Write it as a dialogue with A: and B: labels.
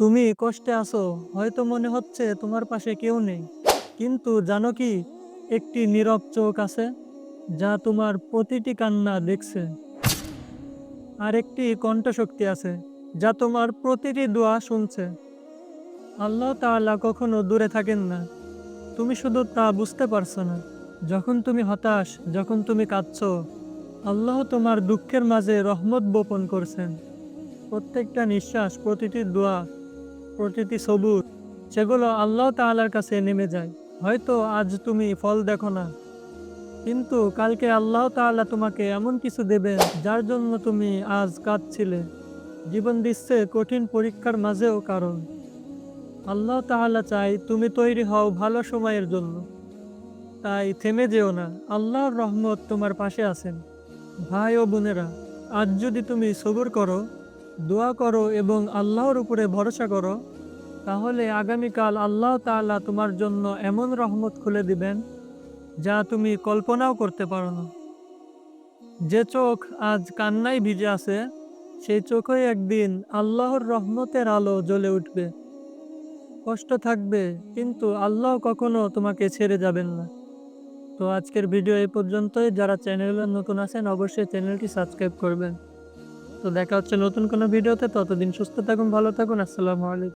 A: তুমি কষ্টে আছো, হয়তো মনে হচ্ছে তোমার পাশে কেউ নেই। কিন্তু জানো কি, একটি নীরব চোখ আছে, যা তোমার প্রতিটি কান্না দেখছে। আর একটি কণ্ঠশক্তি আছে, যা তোমার প্রতিটি দোয়া শুনছে। আল্লাহ তাআলা কখনো দূরে থাকেন না। তুমি শুধু তা বুঝতে পারছ না। যখন তুমি হতাশ, যখন তুমি কাঁদছো, আল্লাহ তোমার দুঃখের মাঝে রহমত বপন করছেন। প্রত্যেকটা নিঃশ্বাস, প্রতিটি দোয়া প্রতিটি সবুজ, সেগুলো আল্লাহ তাআলার কাছে নেমে যায়। হয়তো আজ তুমি ফল দেখো না, কিন্তু কালকে আল্লাহ তাআলা তোমাকে এমন কিছু দেবেন যার জন্য তুমি আজ কাঁদছিলে। জীবন দিচ্ছে কঠিন পরীক্ষার মাঝেও কারণ। আল্লাহ তাআলা চাই তুমি তৈরি হও ভালো সময়ের জন্য। তাই থেমে যেও না, আল্লাহর রহমত তোমার পাশে আছেন। ভাই ও বোনেরা, আজ যদি তুমি সবুর করো দোয়া করো এবং আল্লাহর উপরে ভরসা করো, তাহলে আগামীকাল আল্লাহ তাআলা তোমার জন্য এমন রহমত খুলে দিবেন যা তুমি কল্পনাও করতে পারো না। যে চোখ আজ কান্নায় ভিজে আছে, সেই চোখে একদিন আল্লাহর রহমতের আলো জ্বলে উঠবে। কষ্ট থাকবে, কিন্তু আল্লাহ কখনো তোমাকে ছেড়ে যাবেন না। তো আজকের ভিডিও এই পর্যন্তই। যারা চ্যানেলে নতুন আছেন, অবশ্যই চ্যানেলটি সাবস্ক্রাইব করবেন। তো দেখা হচ্ছে নতুন কোনো ভিডিওতে ততদিন সুস্থ থাকুন ভালো থাকুন আসসালামু আলাইকুম।